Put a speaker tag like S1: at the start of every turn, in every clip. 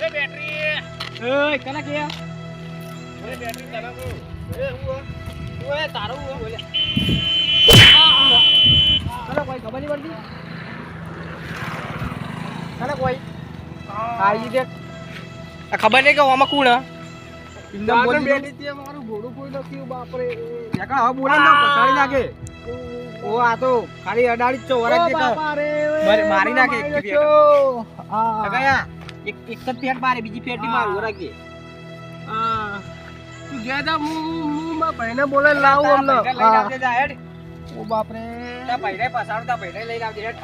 S1: ઓય કના કે ઓય તારો હું બોલે. કના કોઈ ખબર નહીં પડતી? કના કોઈ આઈ દેખ ખબર નહીં કે આમાં કોણ? એકદમ બોલી.
S2: મારું ઘોડું કોઈ નથી બાપરે.
S1: યાકા હવે બોલે ને પછાડી નાખે. ઓ આ તો ખાલી અડાડી છો વરસ મારી- નાખે એક એક એક જ ફેટ મારે બીજી ફેટની મારું વરસ
S2: તું ગયા જા હું હું મારા ભાઈને બોલે લાવું અમને.
S1: લઈને આવજે જા, હેડ.
S2: ઓ બાપરે.
S1: તારા ભાઈને પછાડો, તારા ભાઈને લઈને આવજે, હેડ.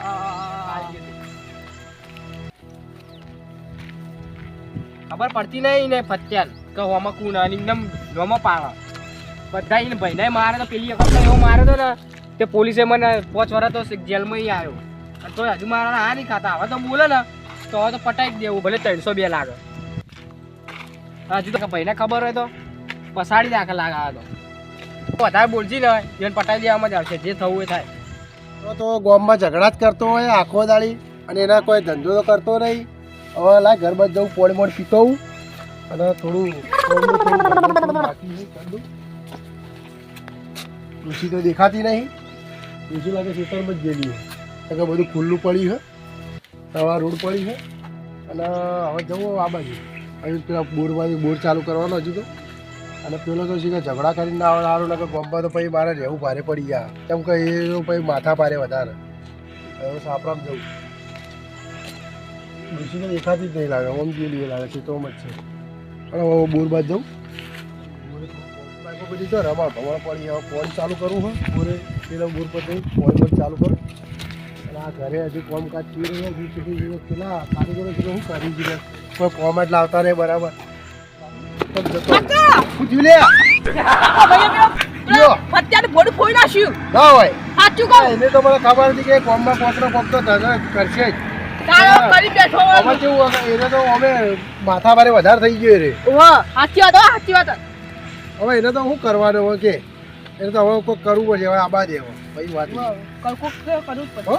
S1: ખબર પડતી નહીં ને ફત્યાલ કે હોમાં કુણ અને એકદમ નોમાં પાડો બધા એને ભાઈને મારે તો પેલી વખત એવો માર્યો તો ને તે પોલીસે મને પાંચ વર્ષ તો જેલમાં આવ્યો તો હજુ મારા હા નહીં ખાતા. હવે તો બોલે ને તો હવે તો પટાઈ દેવું, ભલે ત્રણસો બે લાગે. હજુ તો ભાઈને ખબર હોય તો પસાડી નાખે લાગે આ તો. વધારે બોલજી ને એને પટાઈ દેવામાં જ આવશે, જે થવું એ થાય.
S2: તો તો ગોમમાં ઝઘડા જ કરતો હોય, આખો દાળી, અને એના કોઈ ધંધો તો કરતો નહીં. હવે લા ઘર બાદ જવું, પોળ મોડ પીતો અને થોડું. તુલસી તો દેખાતી નહીં. ઋષિ લાગે ખેતરમાં જ ગયેલી છે બધું ખુલ્લું પડ્યું છે. સવાર રોડ પડી છે. અને હવે જવું આ બાજુ. અહીં પેલા બોર બાજુ બોર ચાલુ કરવાનો હજુ તો. અને પેલો તો શીખે ઝઘડા કરીને ના આવે સારું લાગે ગમવા તો પછી મારે રહેવું ભારે પડી ગયા. કેમ કે એ પછી માથા પારે વધારે. હવે સાપરામ જવું ઋષિ તો દેખાતી જ નહીં લાગે, ઓમ જેવી લાગે છે તો જ છે. પણ હવે બોર બાદ જવું બધી તો રમા, ભમણ પડી, હવે ફોન ચાલુ કરવું હોય બોરે પેલા બોર પર ફોન ચાલુ કરું. આ ઘરે હજુ કામકાજ પી રહ્યો હજી સુધી દિવસ પેલા કારીગરો શું કરી દીધું કોઈ કોમ જ લાવતા નહીં બરાબર. ખબર હતી કે કોમમાં કોકનો કરશે જ.
S3: તારો કરી બેઠો
S2: અમે કેવું એને તો અમે માથા ભારે વધારે થઈ ગયો રે.
S3: સાચી વાત સાચી વાત.
S2: હવે એને તો શું કરવાનું હોય કે? એને તો હવે કોઈ કરવું પડશે હવે આબા દેવો. પછી વાત
S3: કરવું જ પડે
S2: હો?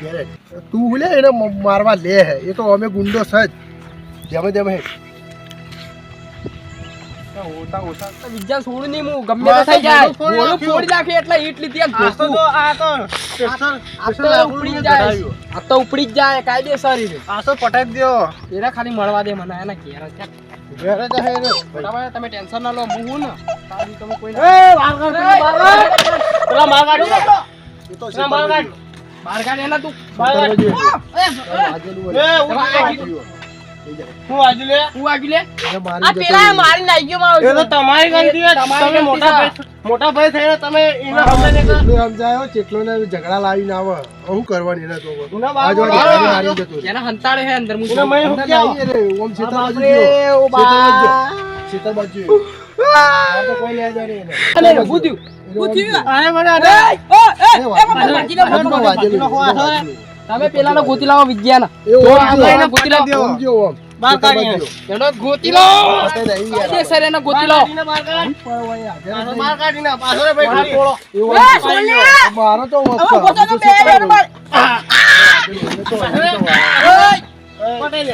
S2: ઘેરે. તું ભૂલે એને મારવા લે હે એ તો અમે ગુંડો સજ જેમે તેમ હે ઓટા ઓટા
S1: વિજ્ઞાન છોડું નહીં હું ગમે તે થઈ જાય બોલું
S2: નાખ્યું.
S1: ફોડી એટલે ઈટ લીધી એક ધોકું.
S2: આ તો
S1: આ તો ઉપડી જ જાય આ તો ઉપડી જ જાય કાયદેસર ઈ.
S2: આસો પટાઈ દો
S1: એના ખાલી મળવા દે મને એના ઘેર
S2: ઘેર જ હે ને
S1: તમે ટેન્શન ના લો હું હું ને તમે કોઈ
S2: એ વાર કર
S1: પેલા માર કાઢી
S2: એ તો
S1: માર કાઢ. બહાર કાઢ એના તું. કાઢ. એ. હું વાગ્યું? લે હું વાગ્યું લે?
S3: આ પેલા મારી નાઈ મારો
S1: એ તો તમારી ગલતી તમે મોટા ભાઈ મોટા ભાઈ થઈને તમે એને સમજાય
S2: ચેટલો ને ઝઘડા લાવીને આવે શું કરવાની એને તો
S1: બાર
S2: જતો
S1: એના હંતાડે હે અંદર હું
S2: રે, ઓમ છેતર બાજુ
S1: ઓ બા.
S2: છેતર બાજુ ગયો. પેલા.
S1: તમે પેલાનો ગોતી લાવો વિજ્ઞાન ગોતી લાવો. ગોતી લાવો. કાયદેસર એને ગોતી લાવો
S2: પણ ઓય હાજર જ
S1: બહાર
S2: નહીં.
S1: કાઢીને પાછળ ભાઈ
S2: એવું
S3: એ,
S2: ઓમ
S3: સોલે.
S2: મારો તો વસ્તુ.
S3: હવે પોતાનો બે હેડ માર.
S2: એને તો એને તો વાત.
S1: પટેલ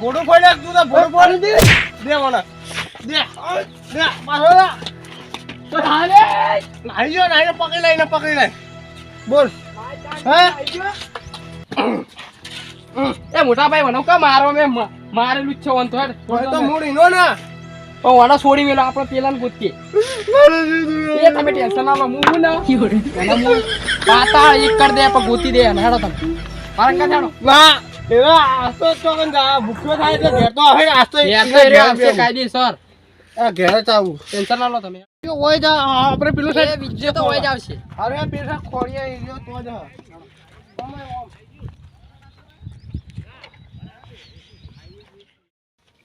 S1: ગોડું ફોડી નાખ તું ફોડી દે દે મને દે દે પાછળ લા. તો થાલે નાઈ જો નાઈ પકડી પકડી લઈ. બોલ. એ મોટા ભાઈ મને કા મારો મે મારેલું જ છે વન તો તો મૂડ ઈનો ને. પણ વાડા છોડી મેલો આપણે પેલા ગોતીએ. એ તમે ટેન્શન ના લો હું હું ના પાતા એક કર દે પણ ગોતી દે હેડો તમે. મારા કા હેડો. ના એવા આસ્તો ચોકન જા ભૂખ્યો થાય તો ઘેર તો હવે આસ્તો તો કાયદેસર.
S2: આ ઘેર જ આવું.
S1: ટેન્શન ના લો તમે.
S2: હોય જા આપણે પેલું
S1: એ વિજ્જો તો હોય જ આવશે.
S2: અરે પેલા ખોડિયા એરિયો તો જ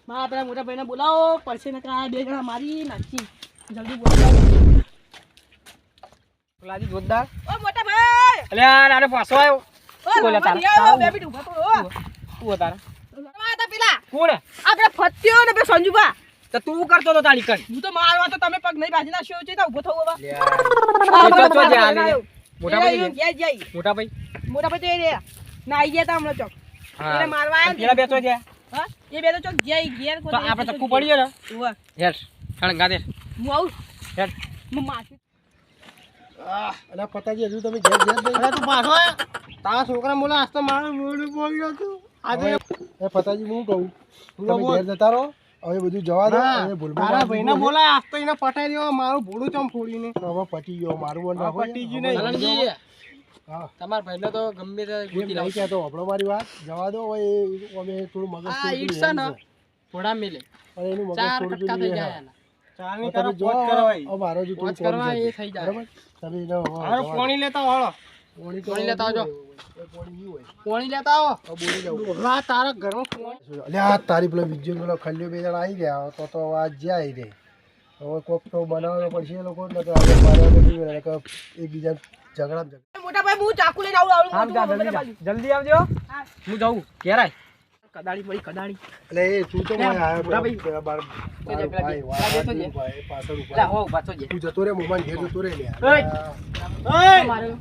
S3: માં આપણા મોટા ભાઈને બોલાવો પડશે ને કા બે જણા મારી નાખી. જલ્દી બોલાવો.
S1: લાજી જોરદાર.
S3: ઓ મોટા ભાઈ!
S1: અલ્યા આને પાછો આવ્યો બોલે તારા?
S3: બે મિનિટ ઊભા તો ઓ.
S1: તું તારા?
S3: પેલા.
S1: કોણ?
S3: આપણે ફત્યો ને બે સંજુભા.
S1: તો તું કરતો તો તાળી કર
S3: હું તો મારવા તો તમે પગ નહીં બાજી નાખ્યો છે તો ઊભો થવો
S1: બાબા તો તો. મોટા ભાઈ
S3: ગયા.
S1: મોટા ભાઈ.
S3: મોટા ભાઈ તો એ. ના આઈ ગયા તા હમણાં ચોક. એટલે મારવા આવ્યા
S1: પેલા બેસો છે.
S3: હા? એ બે તો ચોક ગયા ઘેર
S1: તો આપણે ચક્કુ પડ્યો ને?
S3: ઉવ્વ.
S1: હેર હળંગા દે.
S3: હું આવું?
S1: હેર
S3: હું માથું
S2: અને આ પતાજી હજુ તમે ઘેર ઘેર નહીં
S1: તું પાછો તારા છોકરા મોલા આજ તો મારું મોડું ગયું હતું
S2: આજે એ પતાજી હું કહું. તમે ઘેર જતા રહો. હવે બધું જવા દે. અને ભૂલમાં
S1: ભાઈને બોલાય આજ તો એને પટાઈ દેવા મારું ભૂડું ચમ ફોડીને.
S2: હવે પટી ગયો મારું રાખો
S1: પટી ગયું નહીં.
S2: હા.
S1: તમારા ભાઈને તો ગમે તે
S2: ગોતી લાવી કે તો આપણો મારી વાત. જવા દો હવે અમે થોડું મગજ
S1: આ
S2: થોડું
S1: ન.
S2: ને
S1: થોડા મિલે.
S2: અરે એનું મગજ થોડું
S1: કટકા થઈ જાય
S2: તમે
S1: તરફ
S2: જો
S1: પોચ કરવાય.
S2: હવે મારો જો થોડું
S1: કરવા એ થઈ જાય.
S2: બરાબર? તમે.
S1: પાણી લેતા વાળો.
S2: પોણી
S1: લેતા આવજો.
S2: પોણી નહીં હોય.
S1: પાણી લેતા આવો.
S2: હવે બોલી જાઉં.
S1: વાહ તારા ઘરમાં પાણી.
S2: અલ્યા તારી પેલો વિજય પેલો ખલ્યો બે જણા આવી ગયા. તો તો આજ જાય રે હવે કોક તો બનાવવાનો પડશે એ લોકો ને તો હવે મારે બધું કે એકબીજા ઝઘડા
S3: મોટા ભાઈ હું ચાકુ લઈને આવું આવું
S1: જલ્દી. આવજો. હું. જાઉં. ઘેરાય કદાળી પડી કદાળી.
S2: એટલે એ તું તો મને આયો
S1: મોટા ભાઈ.
S2: પેલા બાર ભાઈ,
S1: પેલા
S2: વાહ,
S1: બેસો
S2: તું
S1: છે.
S2: ભાઈ, પાછળ ઊભા
S1: લા હો પાછો જે.
S2: તું જતો રે મોમાન ઘેર જતો રે લે.
S1: ઓય!
S3: મારું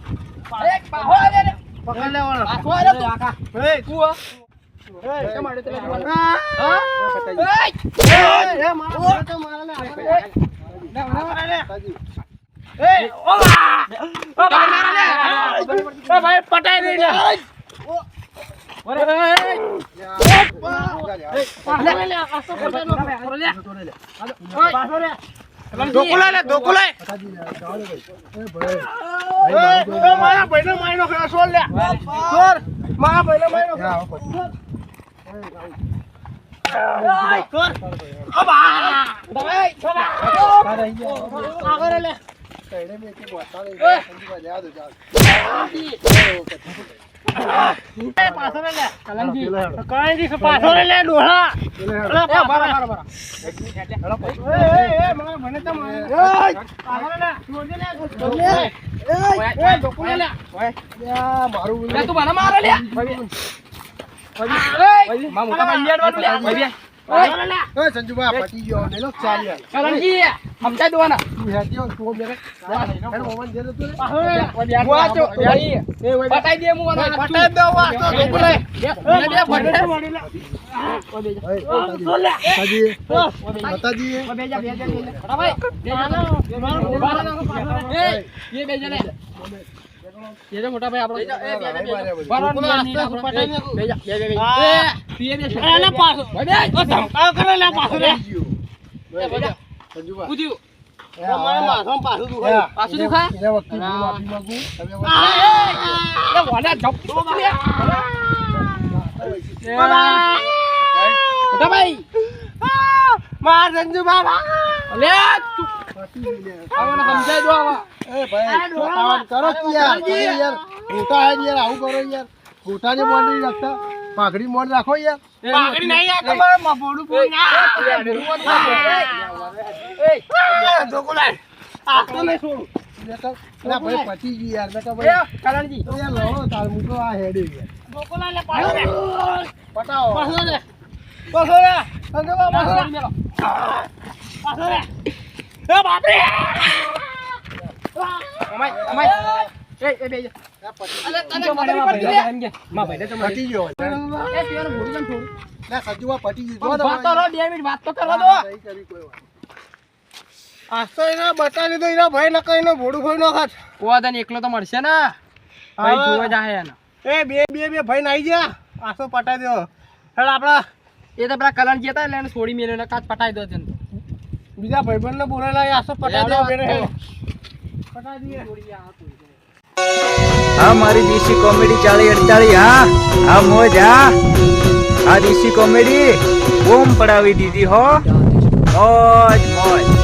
S1: પટાઈ દઈ ઢોકુલા લે, આ
S2: ભાઈ. ભાઈ. ભાઈ, મારું
S1: ભાઈને માર્યો ખરા, છોડ લે. છોડ. મારા ખરા. ભાઈ,
S2: અહીં જાઓ.
S1: આગળ લે.
S2: કે.
S1: એ, પાછો લે, લે. કલંજી. કલંજી, પાછો લે, લે, ડોહા. અરે, બરા, બરા, બરા. એ, એ, એ, તો પાછો લે, લે. છોડ લે. લે. ઓય, ઓય, લે, લે. ઓય.
S2: મારું
S1: લે, તું મને મારે લે. ઓય, મારા મોટા ભાઈને અડવાનું લે. ઓય, બે. પાછો લે, લે.
S2: એ સંજુભાઈ આ ગયો ને લો ચાલ યાર
S1: સમજાઈ દો
S2: તું હેતી હો, મેરે એનો મોમાન ઘેર જતો રે.
S1: પાછો લે, લે. હું આ તો- જાણી. પટાઈ દે, હું પટાઈ દઉં, આ તો ધોકો લે. લે, લે, ભલે.
S2: ભાઈ, માતાજી. માતાજી. માતાજી.
S1: મોટા ભાઈ
S2: ભાઈ, ભાઈ, ભાઈ. એ આ- એ વખતે હું. માફી માંગુ. તમે હવે-
S1: માર સંજુ બાબા લે તું
S2: પતી ગયું લે.
S1: આવને સમજાઈ દો આવા
S2: એ ભાઈ, સત્તાવન કરો યાર. યાર મોટા હે ને યાર, આવું કરો યાર. મોટાને મોઢ નહીં રાખતા. પાઘડી મોઢ રાખો યાર.
S1: પાકડી નહીં આ તમારે મફોડું પૂરી ના આ તો નહીં છોડું
S2: અલા ભાઈ, પતી ગયું યાર.
S1: એ
S2: ભાઈ,
S1: કરણજી
S2: યાર લડો તાર, હું તો આ હેડે યાર.
S1: ગોકુલા લે પાછો લે
S2: પટાવો.
S1: પાછો લે પાછો લે લે લે એ એ એ અલે લે. એ
S2: ના,
S1: રો બે મિનિટ વાત તો કરવા દો
S2: નહીં કરી કોઈ વાત.
S1: આજ તો એને ભાઈ ન કઈ ભોડું ભાઈ નો ખાત પોવાદાને એકલો તો મળશે ને ભાઈ જોવા જાય
S2: એ બે બે બે ભાઈ નાઈ ગયા આસો પટાઈ દો હેડ આપડા
S1: એ તો પેલા કલર જતા એટલે એને છોડી મેલ્યો ને કાચ પટાઈ દો તેને
S2: બીજા ભાઈબંધ ને બોલાયેલા આસો પટાઈ દો. પટાઈ દઈએ.
S4: હા મારી દેશી કોમેડી ચાલી અડતાળી હા? હા મોજ હા? આ દેશી કોમેડી? બોમ પડાવી દીધી હો? મોજ મોજ.